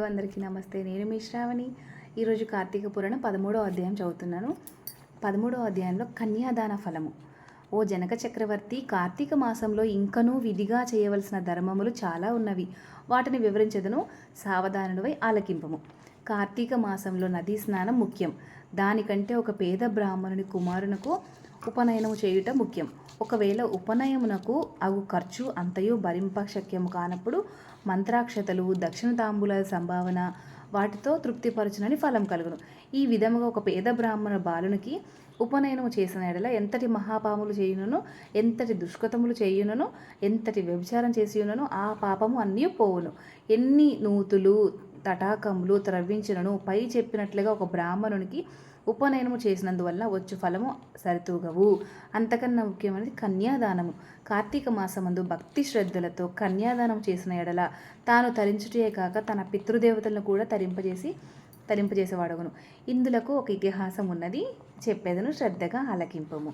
Hello అందరికీ నమస్తే. నేను మీ శ్రావణి. ఈరోజు కార్తీక పురాణం పదమూడవ అధ్యాయం చదువుతున్నాను. పదమూడవ అధ్యాయంలో కన్యాదాన ఫలము. ఓ జనక చక్రవర్తి కార్తీక మాసంలో ఇంకనూ విధిగా చేయవలసిన ధర్మములు చాలా ఉన్నవి. వాటిని వివరించదను. సావధానుడివై ఆలకింపము. కార్తీక మాసంలో నదీ స్నానం ముఖ్యం. దానికంటే ఒక పేద బ్రాహ్మణుని కుమారునకు ఉపనయనం చేయుట ముఖ్యం. ఒకవేళ ఉపనయమునకు అగు ఖర్చు అంతయు భరింప శక్యము కానప్పుడు మంత్రాక్షతలు దక్షిణ తాంబూల సంభావన వాటితో తృప్తిపరచునని ఫలం కలుగును. ఈ విధముగా ఒక పేద బ్రాహ్మణ బాలునికి ఉపనయనము చేసిన ఎడల ఎంతటి మహాపాములు చేయునను ఎంతటి దుష్కృతములు చేయునను ఎంతటి వ్యభిచారం చేసియునను ఆ పాపము అన్నీ పోవును. ఎన్ని నూతులు తటాకములు త్రవ్వించినను. పై చెప్పినట్లుగా ఒక బ్రాహ్మణునికి ఉపనయనము చేసినందువల్ల వచ్చు ఫలము సరితూగవు. అంతకన్నా ముఖ్యమైనది కన్యాదానము. కార్తీక మాసమందు భక్తి శ్రద్ధలతో కన్యాదానం చేసిన ఎడల తాను తరించుటే కాక తన పితృదేవతలను కూడా తరింపజేసి తరింపజేసేవాడగును. ఇందులకు ఒక ఇతిహాసం ఉన్నది. చెప్పేదను శ్రద్ధగా ఆలకింపము.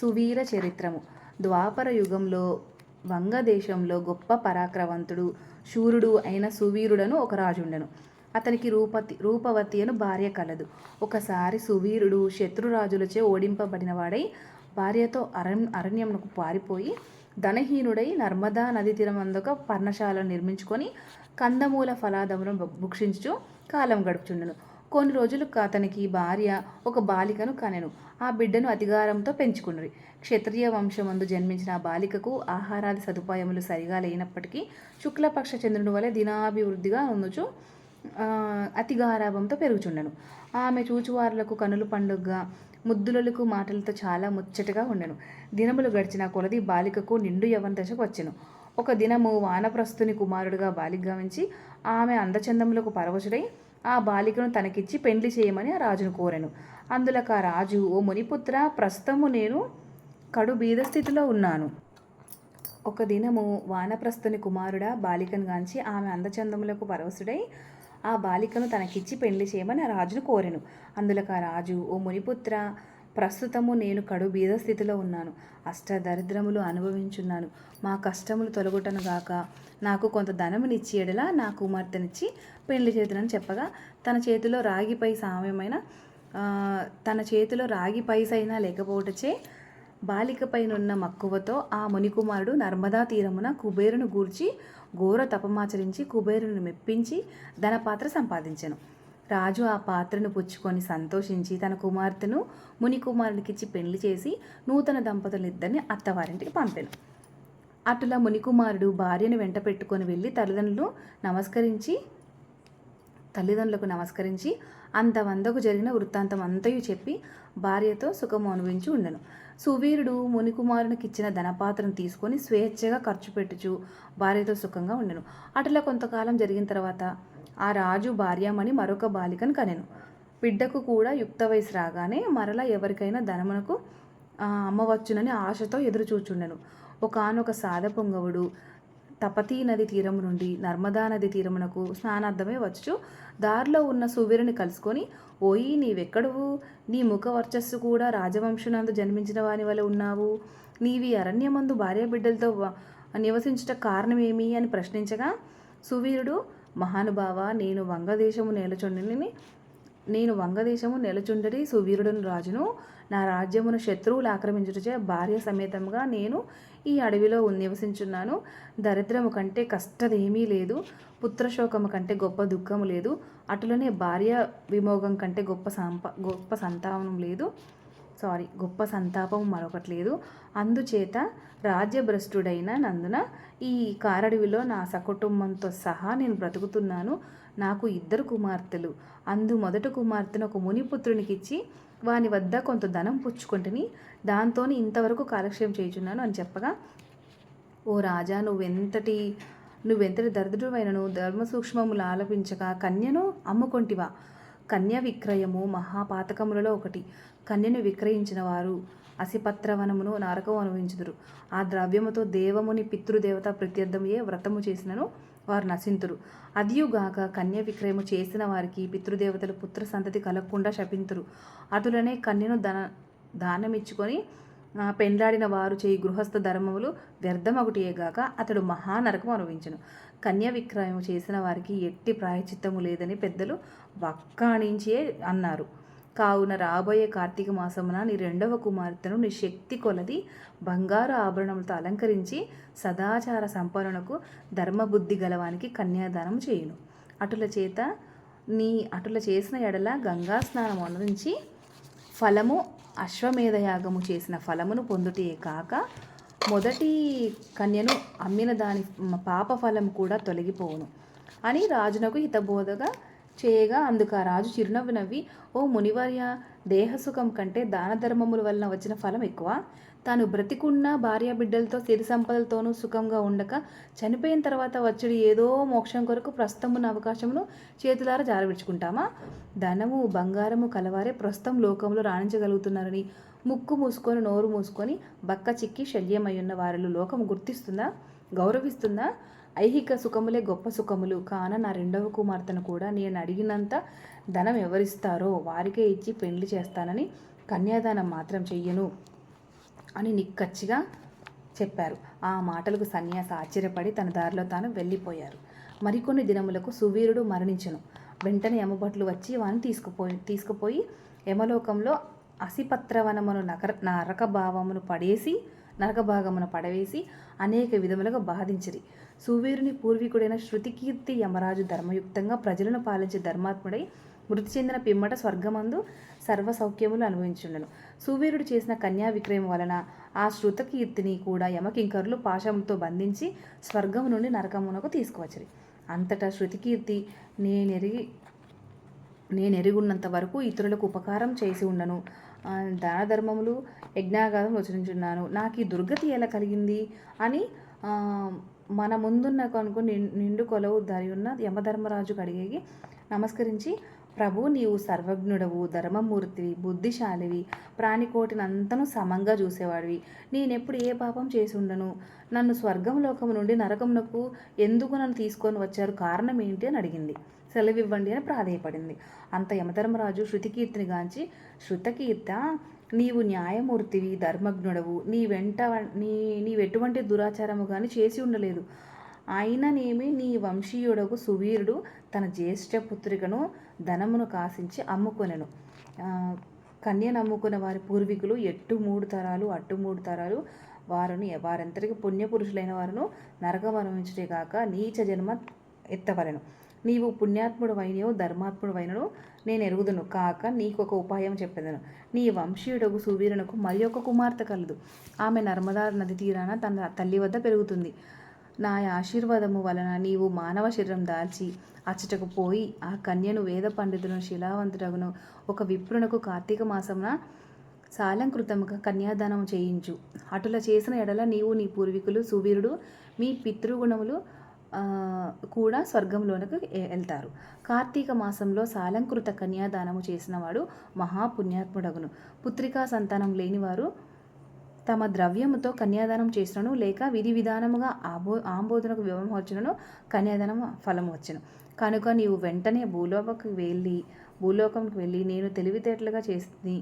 సువీర చరిత్రము. ద్వాపర యుగంలో వంగదేశంలో గొప్ప పరాక్రవంతుడు శూరుడు అయిన సువీరుడను ఒక రాజుండెను. అతనికి రూపతి రూపవతి అను భార్య కలదు. ఒకసారి సువీరుడు శత్రురాజులచే ఓడింపబడినవాడై భార్యతో అరణ్ అరణ్యమునకు పారిపోయి ధనహీనుడై నర్మదా నది తీరమందుక పర్ణశాలను నిర్మించుకొని కందమూల ఫలాదమును భుక్షించు కాలం గడుపుచుండెను. కొన్ని రోజులు అతనికి భార్య ఒక బాలికను కనెను. ఆ బిడ్డను అధికారంతో పెంచుకున్నది. క్షత్రియ వంశమందు జన్మించిన ఆ బాలికకు ఆహారాది సదుపాయములు సరిగా లేనప్పటికీ శుక్లపక్ష చంద్రుని వలె దినాభివృద్ధిగా ఉండొచ్చు అతి గారాభంతో పెరుగుచుండెను. ఆమె చూచువారులకు కనులు పండుగగా ముద్దులకు మాటలతో చాలా ముచ్చటగా ఉండెను. దినములు గడిచిన కొలది బాలికకు నిండు యవన దశకు వచ్చెను. ఒక దినము వానప్రస్తుని కుమారుడుగా బాలిక గావించి ఆమె అందచందములకు పరవశుడై ఆ బాలికను తనకిచ్చి పెండ్లి చేయమని ఆ రాజును కోరెను. అందులకు ఆ రాజు ఓ మునిపుత్ర ప్రస్తుతము నేను కడు బీద స్థితిలో ఉన్నాను. ఒక దినము వానప్రస్థుని కుమారుడా బాలికను గాంచి ఆమె అందచందములకు పరవశుడై ఆ బాలికను తనకిచ్చి పెళ్ళి చేయమని ఆ రాజును కోరెను. అందులకు ఆ రాజు ఓ మునిపుత్ర ప్రస్తుతము నేను కడు బీద స్థితిలో ఉన్నాను. అష్ట దరిద్రములు అనుభవించున్నాను. మా కష్టములు తొలగుటను గాక నాకు కొంత ధనమునిచ్చి ఎడలా నా కుమార్తెనిచ్చి పెళ్ళి చేతునని చెప్పగా తన చేతిలో రాగిపై సామ్యమైన తన చేతిలో రాగి పైసైనా లేకపోవటచే బాలికపైనున్న మక్కువతో ఆ మునికుమారుడు నర్మదా తీరమున కుబేరును గూర్చి ఘోర తపమాచరించి కుబేరుని మెప్పించి ధనపాత్ర సంపాదించెను. రాజు ఆ పాత్రను పుచ్చుకొని సంతోషించి తన కుమార్తెను ముని కుమారునికిచ్చి పెళ్ళి చేసి నూతన దంపతులిద్దరిని అత్తవారింటికి పంపాను. అటులా మునికుమారుడు భార్యను వెంట పెట్టుకొని వెళ్ళి తల్లిదండ్రులు నమస్కరించి తల్లిదండ్రులకు నమస్కరించి అంత వందకు జరిగిన వృత్తాంతం అంతయు చెప్పి భార్యతో సుఖము అనుభవించి ఉండను. సువీరుడు మునికుమారునికి ఇచ్చిన ధనపాత్రను తీసుకొని స్వేచ్ఛగా ఖర్చు పెట్టుచు భార్యతో సుఖంగా ఉండను. అట్లా కొంతకాలం జరిగిన తర్వాత ఆ రాజు భార్యమని మరొక బాలికను కనెను. బిడ్డకు కూడా యుక్త వయసు రాగానే మరలా ఎవరికైనా ధనమునకు అమ్మవచ్చునని ఆశతో ఎదురుచూచుండెను. ఒకనొక సాధ పొంగవుడు తపతీ నది తీరం నుండి నర్మదా నది తీరమునకు స్నానార్థమే వచ్చు దారిలో ఉన్న సువీరుని కలుసుకొని ఓయి నీవెక్కడువు? నీ ముఖ వర్చస్సు కూడా రాజవంశునందు జన్మించిన వాని వల్ల ఉన్నావు? నీవి అరణ్యమందు భార్య బిడ్డలతో నివసించుట కారణమేమి? అని ప్రశ్నించగా సువీరుడు మహానుభావ నేను వంగదేశము నేలచొండిని నేను వంగదేశము నెలచుండడి సువీరుడును రాజును నా రాజ్యమును శత్రువులు ఆక్రమించుటచే భార్య సమేతంగా నేను ఈ అడవిలో నివసించున్నాను దరిద్రము కంటే కష్టదేమీ లేదు పుత్రశోకము కంటే గొప్ప దుఃఖము లేదు అటులోనే భార్య విమోగం కంటే గొప్ప సంప గొప్ప సంతానం లేదు. సారీ గొప్ప సంతాపం మరొకటి లేదు. అందుచేత రాజ్యభ్రష్టుడైన నందున ఈ కారడవిలో నా సకుటుంబంతో సహా నేను బ్రతుకుతున్నాను. నాకు ఇద్దరు కుమార్తెలు. అందు మొదటి కుమార్తెను ఒక మునిపుత్రునికి ఇచ్చి వాని వద్ద కొంత ధనం పుచ్చుకుంటుని. దాంతో ఇంతవరకు కాలక్షేపం చేయుచున్నాను అని చెప్పగా ఓ రాజా నువ్వెంతటి నువ్వెంతటి దరిద్రుడైనను ధర్మ సూక్ష్మములు ఆలపించక కన్యను అమ్ముకొంటివా? కన్య విక్రయము మహాపాతకములలో ఒకటి. కన్యను విక్రయించిన వారు అసిపత్రవనమును నరకం అనుభవించుదురు. ఆ ద్రవ్యముతో దేవముని పితృదేవత ప్రత్యర్థమయ్యే వ్రతము చేసినను వారు నశింతురు. అదియుగాక కన్య విక్రయము చేసిన వారికి పితృదేవతలు పుత్ర సంతతి కలగకుండా శపింతురు. అటులనే కన్యను ధన దానమిచ్చుకొని పెండ్లాడిన వారు చేయి గృహస్థ ధర్మములు వ్యర్థమగుటియేగాక అతడు మహానరకం అనుభవించను. కన్య విక్రయం చేసిన వారికి ఎట్టి ప్రాయచిత్తము లేదని పెద్దలు వక్కాణించే అన్నారు. కావున రాబోయే కార్తీక మాసమున నీ రెండవ కుమార్తెను నీ శక్తి కొలది బంగారు ఆభరణములతో అలంకరించి సదాచార సంపన్నులకు ధర్మబుద్ధి గలవానికి కన్యాదానం చేయును. అటుల చేత నీ అటుల చేసిన ఎడల గంగా స్నానం అనురించి ఫలము అశ్వమేధ యాగము చేసిన ఫలమును పొందుటే కాక మొదటి కన్యను అమ్మిన దాని పాప ఫలం కూడా తొలగిపోవును. అని రాజునకు హితబోధగా చేయగా అందుకు ఆ రాజు చిరునవ్వు నవ్వి ఓ మునివర్య దేహసుఖం కంటే దాన ధర్మముల వలన వచ్చిన ఫలం ఎక్కువ. తాను బ్రతికున్న భార్య బిడ్డలతో సిరి సంపదలతోనూ సుఖంగా ఉండక చనిపోయిన తర్వాత వచ్చడి ఏదో మోక్షం కొరకు ప్రస్తుతమున్న అవకాశమును చేతులారా జారవిడ్చుకుంటామా? ధనము బంగారము కలవారే ప్రస్తుతం లోకంలో రాణించగలుగుతున్నారని ముక్కు మూసుకొని నోరు మూసుకొని బక్క చిక్కి శల్యమయ్యున్న వారిలో లోకం గుర్తిస్తుందా? గౌరవిస్తుందా? ఐహిక సుఖములే గొప్ప సుఖములు. కాన నా రెండవ కుమార్తెను కూడా నేను అడిగినంత ధనం ఎవరిస్తారో వారికే ఇచ్చి పెండ్లి చేస్తానని కన్యాదానం మాత్రం చెయ్యను. అని నిక్కచ్చిగా చెప్పారు. ఆ మాటలకు సన్యాసి ఆశ్చర్యపడి తన దారిలో తాను వెళ్ళిపోయారు. మరికొన్ని దినములకు సువీరుడు మరణించను. వెంటనే యమభట్లు వచ్చి వాని తీసుకుపోయి తీసుకుపోయి యమలోకంలో అసిపత్రవనమును నకర నరక భావమును పడేసి నరక భాగమును పడవేసి అనేక విధములుగా బాధించిరి. సువీరుని పూర్వీకుడైన శృతికీర్తి యమరాజు ధర్మయుక్తంగా ప్రజలను పాలించే ధర్మాత్ముడై మృతి చెందిన పిమ్మట స్వర్గమందు సర్వ సౌఖ్యములు అనుభవించుండను. సువీరుడు చేసిన కన్యా విక్రయం వలన ఆ శృతకీర్తిని కూడా యమకింకరులు పాశంతో బంధించి స్వర్గము నుండి నరకమునకు తీసుకువచ్చరి. అంతటా శృతికీర్తి నేనెరిగి నేనెరుగున్నంత వరకు ఇతరులకు ఉపకారం చేసి ఉండను. దాన ధర్మములు యజ్ఞాగారం రచనించున్నాను. నాకు ఈ దుర్గతి ఎలా కలిగింది? అని మన ముందున్న కొనుకు నిండు కొలవు దరి ఉన్న యమధర్మరాజుకు అడిగి నమస్కరించి ప్రభు నీవు సర్వజ్ఞుడవు ధర్మమూర్తివి బుద్ధిశాలివి ప్రాణికోటినంతను సమంగా చూసేవాడివి. నేనెప్పుడు ఏ పాపం చేసి ఉండను నన్ను స్వర్గం లోకం నుండి నరకమునకు ఎందుకు నన్ను తీసుకొని వచ్చారు? కారణం ఏంటి? అని అడిగింది. సెలవివ్వండి అని ప్రాధేయపడింది. అంత యమధర్మరాజు శృతికీర్తిని గాంచి శృతకీర్త నీవు న్యాయమూర్తివి ధర్మజ్ఞుడవు నీ వెంట నీ నీవెటువంటి దురాచారము కానీ చేసి ఉండలేదు. అయిననేమి నీ వంశీయుడకు సువీరుడు తన జ్యేష్ఠ పుత్రికను ధనమును కాసించి అమ్ముకొనెను. కన్యను అమ్ముకున్న వారి పూర్వీకులు ఎట్టు మూడు తరాలు అట్టు మూడు తరాలు వారిని వారంతటికి పుణ్యపురుషులైన వారును నరకం కాక నీచ జన్మ ఎత్తవలెను. నీవు పుణ్యాత్ముడు అయినో ధర్మాత్ముడు అయినో నేను ఎరుగుదును. కాక నీకు ఒక ఉపాయం చెప్పేదను. నీ వంశీయుడకు సువీరునకు మరి ఒక కుమార్తె కలదు. ఆమె నర్మదా నది తీరాన తన తల్లి వద్ద పెరుగుతుంది. నా ఆశీర్వాదము వలన నీవు మానవ శరీరం దాల్చి అచ్చటకు పోయి ఆ కన్యను వేద పండితులను శిలావంతుడగును ఒక విప్రునకు కార్తీక మాసమున సాలంకృతముగా కన్యాదానం చేయించు. అటుల చేసిన ఎడల నీవు నీ పూర్వీకులు సువీరుడు మీ పితృగుణములు కూడా స్వర్గంలోనికి వెళ్తారు కార్తీక మాసంలో సాలంకృత కన్యాదానము చేసినవాడు మహాపుణ్యాత్ముడగును. పుత్రికా సంతానం లేనివారు తమ ద్రవ్యముతో కన్యాదానం చేసినను లేక విధి విధానముగా ఆబో ఆంబోధనకు వివాహమొచ్చునను కన్యాదానం ఫలం వచ్చును. కనుక నీవు వెంటనే భూలోకకు వెళ్ళి భూలోకంకి వెళ్ళి నేను తెలివితేటలుగా చేసింది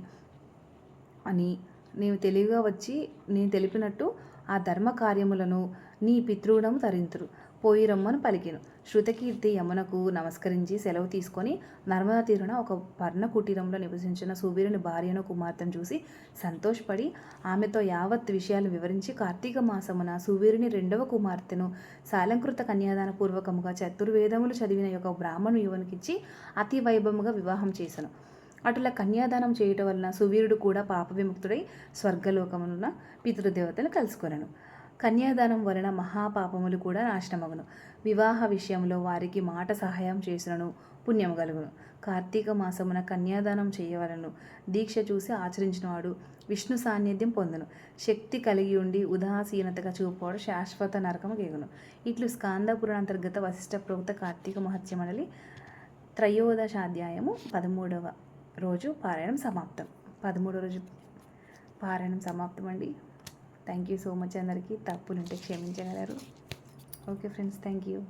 అని నీవు తెలివిగా వచ్చి నేను తెలిపినట్టు ఆ ధర్మ కార్యములను నీ పితృడము తరింతురు. పోయి రమ్మను పలికెను. శృతకీర్తి యమునకు నమస్కరించి సెలవు తీసుకొని నర్మదా తీరున ఒక పర్ణ కుటీరంలో నివసించిన సూర్యుని భార్యను కుమార్తెను చూసి సంతోషపడి ఆమెతో యావత్ విషయాలు వివరించి కార్తీక మాసమున సూర్యుని రెండవ కుమార్తెను సాలంకృత కన్యాదాన పూర్వకముగా చతుర్వేదములు చదివిన యొక్క బ్రాహ్మణు యువనికిచ్చి అతి వైభవముగా వివాహం చేశాను అటుల కన్యాదానం చేయటం వలన సువీరుడు కూడా పాప విముక్తుడై స్వర్గలోకమున పితృదేవతను కలుసుకొనను. కన్యాదానం వలన మహాపాపములు కూడా నాశనమగును. వివాహ విషయంలో వారికి మాట సహాయం చేసినను పుణ్యం కలుగును. కార్తీక మాసమున కన్యాదానం చేయవలను. దీక్ష చూసి ఆచరించినవాడు విష్ణు సాన్నిధ్యం పొందును. శక్తి కలిగి ఉండి ఉదాసీనతగా చూపువాడు శాశ్వత నరకము గేగును ఇట్లు స్కాంద అంతర్గత వశిష్ట ప్రోక్త కార్తీక మహత్య మండలి త్రయోదశాధ్యాయము పదమూడవ రోజు పారాయణం సమాప్తం. పదమూడవ రోజు పారాయణం సమాప్తం అండి థ్యాంక్ యూ సో మచ్ అందరికీ. తప్పులుంటే క్షమించగలరు. Okay friends thank you